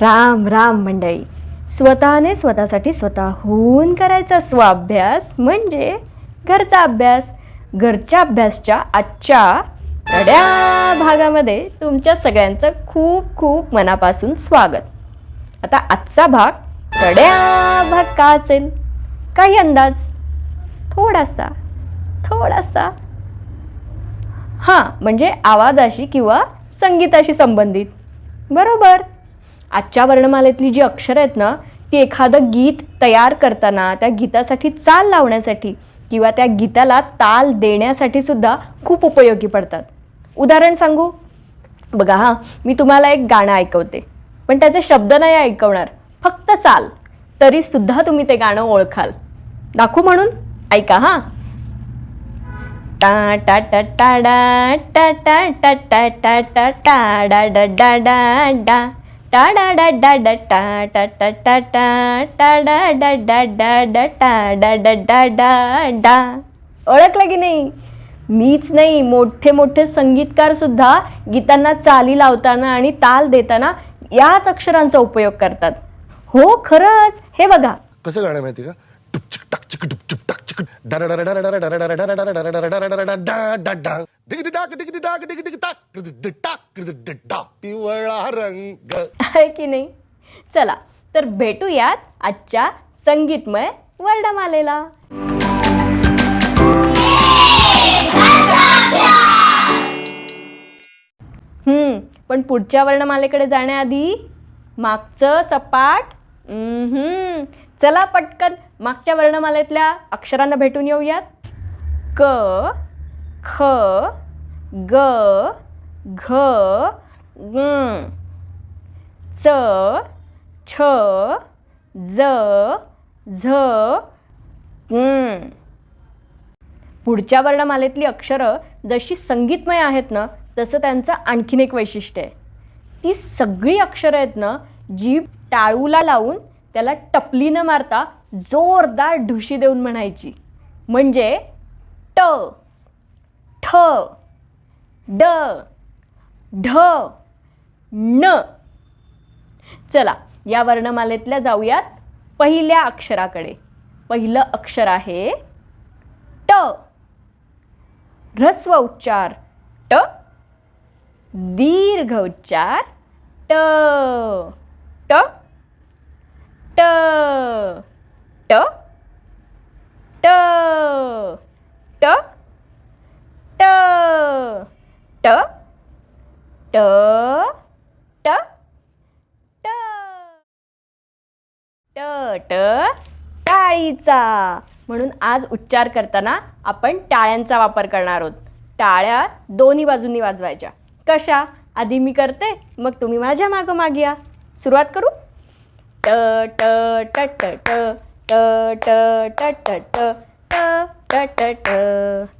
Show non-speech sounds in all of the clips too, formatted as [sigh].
राम राम मंडळी. स्वतःने स्वतःसाठी स्वतःहून करायचा स्वाभ्यास म्हणजे घरचा अभ्यास. घरच्या अभ्यासच्या आजच्या कड्या भागामध्ये तुमच्या सगळ्यांचं खूप खूप मनापासून स्वागत. आता आजचा भाग कड्या भाग का असेल? काही अंदाज? थोडासा थोडासा. हां म्हणजे आवाजाशी किंवा संगीताशी संबंधित. बरोबर? आजच्या वर्णमालेतली जी अक्षरं आहेत ना ती एखादं गीत तयार करताना त्या गीतासाठी चाल लावण्यासाठी किंवा त्या गीताला ताल देण्यासाठी सुद्धा खूप उपयोगी पडतात. उदाहरण सांगू? बघा हां मी तुम्हाला एक गाणं ऐकवते. पण त्याचे शब्द नाही ऐकवणार फक्त चाल. तरीसुद्धा तुम्ही ते गाणं ओळखाल. दाखवू म्हणून? ऐका हां. टा टा टा टा डा टा टा टा टा टा टा डा डा डा डा. डा डा डा टा डा डा टा डा डा डा डा डा ओळखलं की नाही मीच नाही मोठे मोठे संगीतकार सुद्धा गीतांना चाली लावताना आणि ताल देताना याच अक्षरांचा उपयोग करतात हो खरंच हे बघा कसं गाणं माहिती का टुपचिक टाकचिक टुपचिक डर डर डर डर डर डर डर डर डर डर डर डर डर डर डर पिवळा रंग. आहे की नाही? चला तर भेटूयात आजच्या संगीतमय वर्णमालेला. हम्म पण पुढच्या वर्णमालेकडे जाण्याआधी मागचं सपाट चला पटकन मागच्या वर्णमालेतल्या अक्षरांना भेटून येऊयात. क ख ग घ ग च छ ज झ पुढच्या वर्णमालेतली अक्षरं जशी संगीतमय आहेत ना तसं त्यांचं आणखीन एक वैशिष्ट्य आहे. ती सगळी अक्षरं आहेत ना जी टाळूला लावून त्याला टपली न मारता जोरदार ढुशी देऊन म्हणायची. म्हणजे ट. ठ ड ढ न. चला या वर्णमालेतल्या जाऊयात पहिल्या अक्षराकडे. पहिलं अक्षर आहे ट. ह्रस्व उच्चार ट. दीर्घ उच्चार ट. ट. ट. ट. ट. ट ट ट ट ट ट ट ट टाळीचा म्हणून आज उच्चार करताना आपण टाळ्यांचा वापर करणार आहोत टाळ्या दोन्ही बाजूंनी वाजवायच्या कशा आधी मी करते मग तुम्ही माझ्या मागं माग या सुरुवात करू ट ट ट ट ट ट ट ट ट ट ट ट ट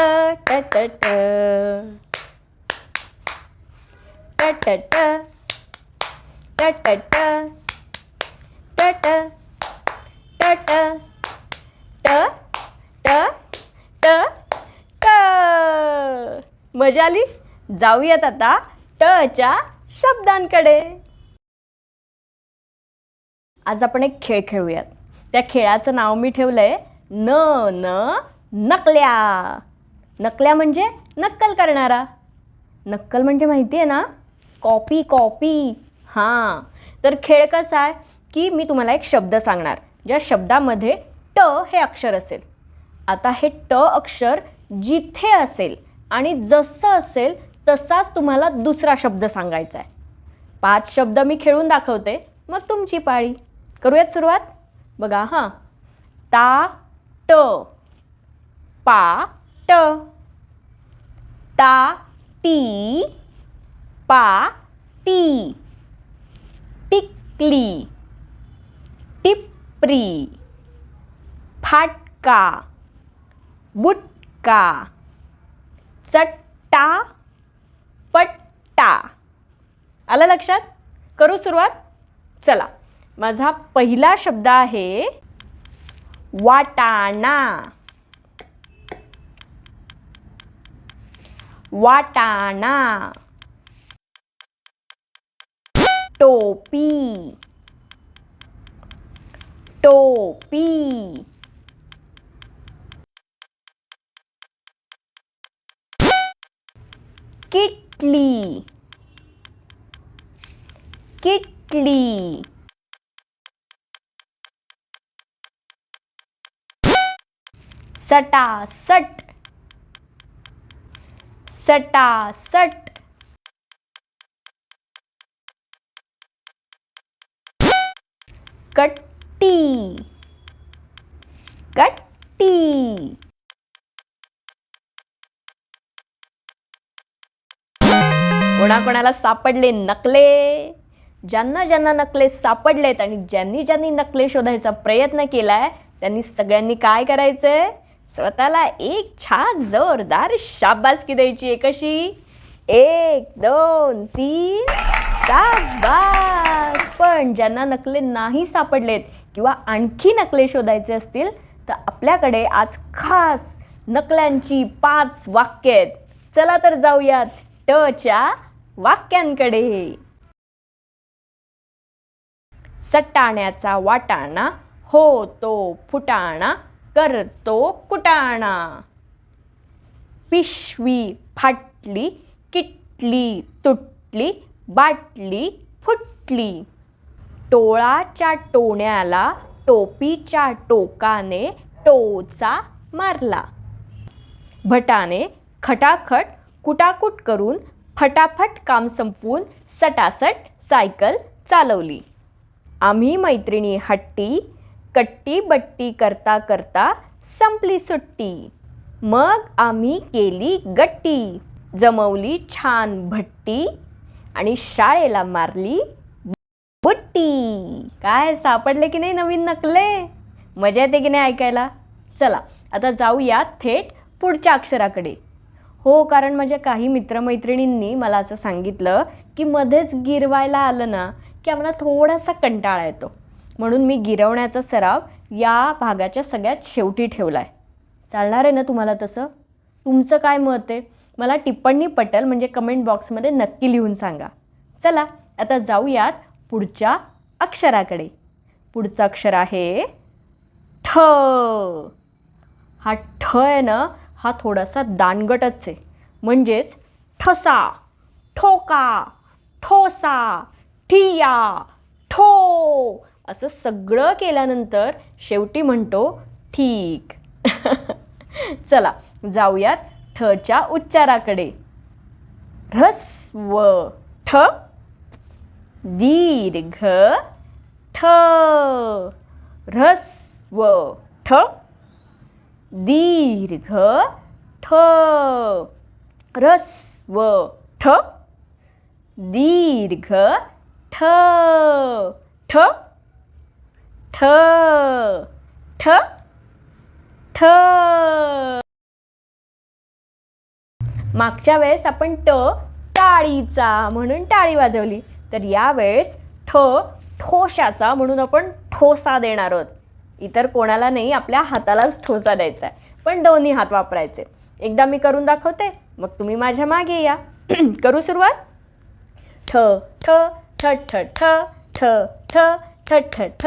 ट ट ट ट ट ट ट ट ट ट ट ट ट ट ट ट मजा आली? जाऊयात आता टच्या शब्दांकडे. आज आपण एक खेळ खेळूयात. त्या खेळाचं नाव मी ठेवलंय न न नकल्या. नकल्या म्हणजे नक्कल करणारा. नक्कल म्हणजे माहिती आहे ना? कॉपी कॉपी हां. तर खेळ कसा आहे? की मी तुम्हाला एक शब्द सांगणार. ज्या शब्दामध्ये ट हे अक्षर असेल. आता हे ट अक्षर जिथे असेल आणि जसं असेल तसाच तुम्हाला दुसरा शब्द सांगायचा आहे. पाच शब्द मी खेळून दाखवते. मग तुमची पाळी. करूयात सुरुवात? बघा हां. ता ट. पा ट. ता टी पा टी टिकली. टिपरी. फाटका. बुटका. चट्टा. पट्टा. आलं लक्षात? करू सुरुवात? चला. माझा पहिला शब्द आहे वाटाणा. वाटाणा. टोपी. टोपी. किटली. किटली. सटासट. सटासट. कट्टी. कट्टी. कोणाकोणाला सापडले नकले? ज्यांना ज्यांना नकले सापडलेत आणि ज्यांनी ज्यांनी नकले शोधायचा प्रयत्न केलाय त्यांनी सगळ्यांनी काय करायचंय? स्वतःला एक छान जोरदार शाबासकी द्यायची आहे. कशी? एक दोन तीन. शाबास! पण ज्यांना नकले नाही सापडलेत किंवा आणखी नकले शोधायचे असतील तर आपल्याकडे आज खास नकल्यांची पाच वाक्य आहेत. चला तर जाऊयात टच्या वाक्यांकडे. सटाण्याचा वाटाणा हो तो फुटाणा करतो कुटाणा. पिशवी फाटली किटली तुटली बाटली फुटली. टोळाच्या टोण्याला टोपीच्या टोकाने टोचा मारला. भटाने खटाखट कुटाकुट करून फटाफट काम संपवून सटासट सायकल चालवली. आम्ही मैत्रिणी हट्टी कट्टी बट्टी करता करता संपली सुट्टी. मग आम्ही केली गट्टी. जमवली छान भट्टी आणि शाळेला मारली बुट्टी. काय सापडले की नाही नवीन नकले? मजा येते की नाही ऐकायला? चला आता जाऊया थेट पुढच्या अक्षराकडे. हो कारण माझ्या काही मित्रमैत्रिणींनी मला असं सांगितलं की मध्येच गिरवायला आलं ना की आम्हाला थोडासा कंटाळा येतो. म्हणून मी गिरवण्याचा सराव या भागाच्या सगळ्यात शेवटी ठेवला आहे चालणार आहे ना तुम्हाला तसं? तुमचं काय मत आहे? मला टिप्पणी पटल म्हणजे कमेंट बॉक्समध्ये नक्की लिहून सांगा. चला आता जाऊयात पुढच्या अक्षराकडे. पुढचं अक्षर आहे ठ. हा ठ आहे ना हा थोडासा दानगटच आहे. म्हणजेच ठसा ठोका ठोसा ठिया ठो असं सगळं केल्यानंतर शेवटी म्हणतो ठीक. [laughs] चला जाऊयात ठच्या उच्चाराकडे. ह्रस्व ठ. दीर्घ ठ. ह्रस्व ठ. दीर्घ ठ. ह्रस्व ठ. दीर्घ ठ. ठ. ठ ठ ठ मागच्या वेळेस आपण ट टाळीचा म्हणून टाळी वाजवली तर यावेळेस ठ ठोशाचा म्हणून आपण ठोसा देणार आहोत इतर कोणाला नाही आपल्या हातालाच ठोसा द्यायचा आहे पण दोन्ही हात वापरायचे एकदा मी करून दाखवते मग तुम्ही माझ्या मागे या करू सुरुवात ठ ठ ठ ठ ठ ठ ठ ठ ठ ठ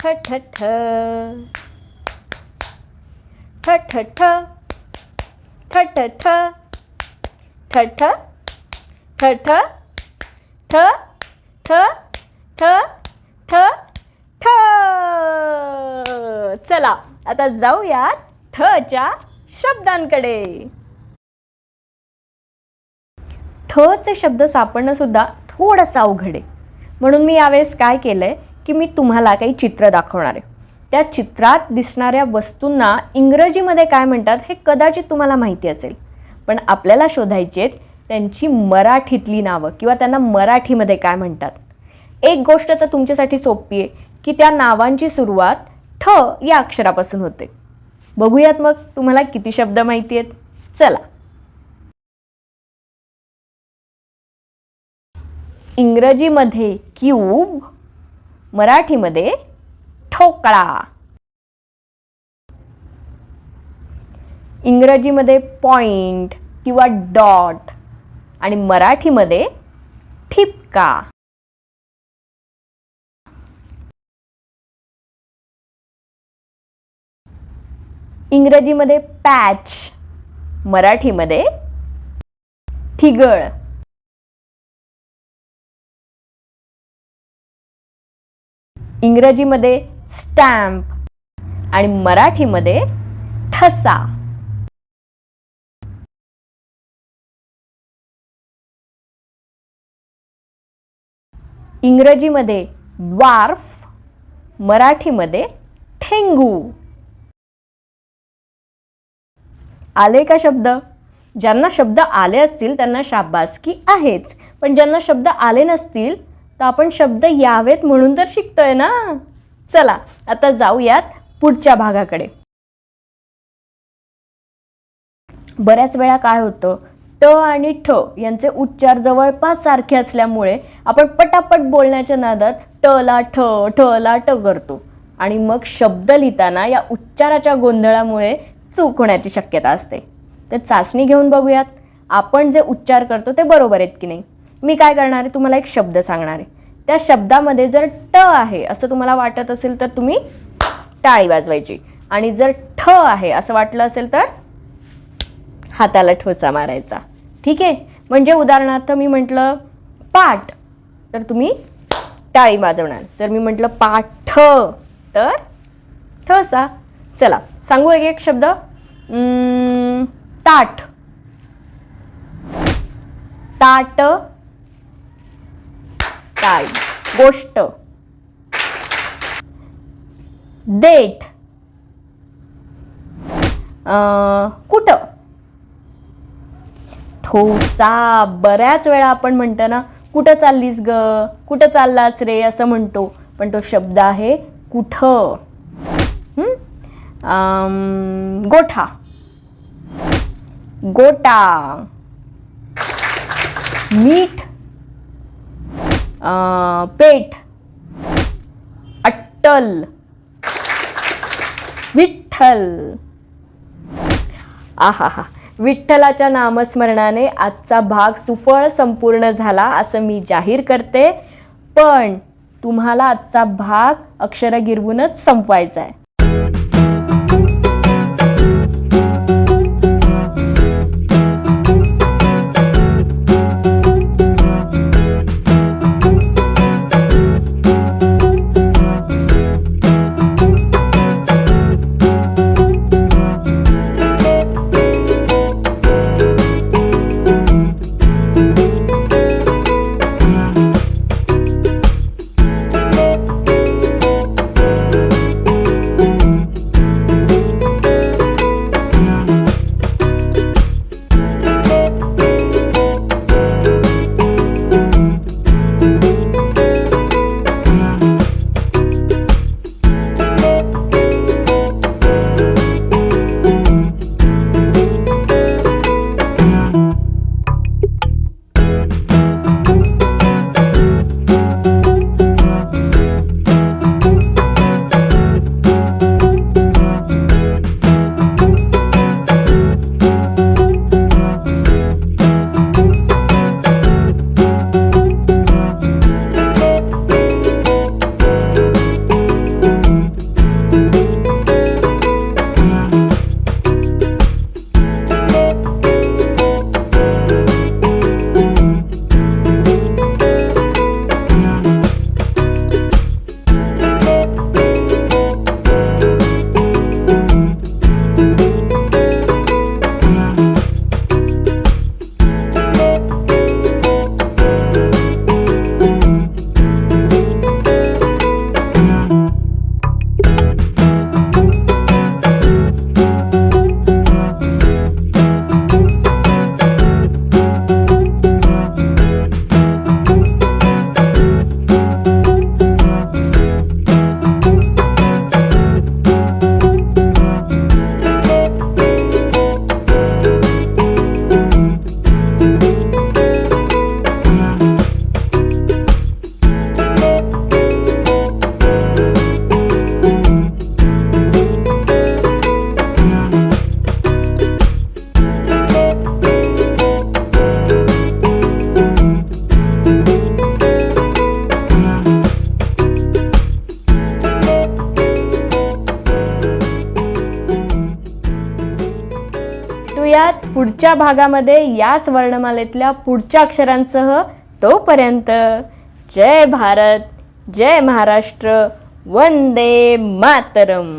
ठ ठ ठ ठ ठ ठ. ठ. ठ. ठ. ठ. ठ ठ ठ ठ ठ ठ ठ ठ चला आता जाऊयात ठच्या शब्दांकडे. ठचे शब्द सापडणं सुद्धा थोडंसं अवघड आहे. म्हणून मी यावेळेस काय केलं आहे की मी तुम्हाला काही चित्र दाखवणार आहे. त्या चित्रात दिसणाऱ्या वस्तूंना इंग्रजीमध्ये काय म्हणतात हे कदाचित तुम्हाला माहिती असेल. पण आपल्याला शोधायची आहेत त्यांची मराठीतली नावं किंवा त्यांना मराठीमध्ये काय म्हणतात. एक गोष्ट तर तुमच्यासाठी सोपी आहे की त्या नावांची सुरुवात ठ या अक्षरापासून होते. बघूयात मग तुम्हाला किती शब्द माहिती आहेत. चला. इंग्रजीमध्ये क्यूब मराठीमध्ये ठोकळा. इंग्रजीमध्ये पॉइंट किंवा डॉट आणि मराठीमध्ये ठिपका. इंग्रजीमध्ये पॅच मराठीमध्ये ठिगळ. इंग्रजीमध्ये स्टॅम्प आणि मराठीमध्ये ठसा. इंग्रजीमध्ये द्वार्फ मराठीमध्ये ठेंगू. आले का शब्द? ज्यांना शब्द आले असतील त्यांना शाबासकी आहेच. पण ज्यांना शब्द आले नसतील तर आपण शब्द यावेत म्हणून तर शिकतोय ना? चला आता जाऊयात पुढच्या भागाकडे. बऱ्याच वेळा काय होतं ट आणि ठ यांचे उच्चार जवळपास सारखे असल्यामुळे आपण पटापट बोलण्याच्या नादात ट ला ठ ठ ला ट करतो. आणि मग शब्द लिहिताना या उच्चाराच्या गोंधळामुळे चूक होण्याची शक्यता असते. तर चाचणी घेऊन बघूयात. आपण जे उच्चार करतो ते बरोबर आहेत की नाही? मी काय करणार आहे? तुम्हाला एक शब्द सांगणार आहे. त्या शब्दामध्ये जर ट आहे असं तुम्हाला वाटत असेल तर तुम्ही टाळी वाजवायची. आणि जर ठ आहे असं वाटलं असेल तर हाताला ठोसा मारायचा. ठीक आहे? म्हणजे उदाहरणार्थ मी म्हटलं पाठ. तर तुम्ही टाळी वाजवणार. जर मी म्हटलं पाठ तर ठसा. चला सांगू एक एक शब्द. ताट ताट काय गोष्ट. देठ कुठ कुठं? ठोसा बऱ्याच वेळा आपण म्हणतो ना कुठं चाललीस ग? कुठं चाललास रे? असं म्हणतो. पण तो शब्द आहे कुठं? गोठा. गोटा. मीठ. पेठ. अट्टल. विठ्ठल. आहा हा विठ्ठलाच्या नामस्मरणाने आजचा भाग सुफळ संपूर्ण झाला असं मी जाहीर करते. पण तुम्हाला आजचा भाग अक्षरं गिरवूनच संपवायचा आहे. पुढच्या भागामध्ये याच वर्णमालेतल्या पुढच्या अक्षरांसह तोपर्यंत. जय भारत जय महाराष्ट्र वंदे मातरम.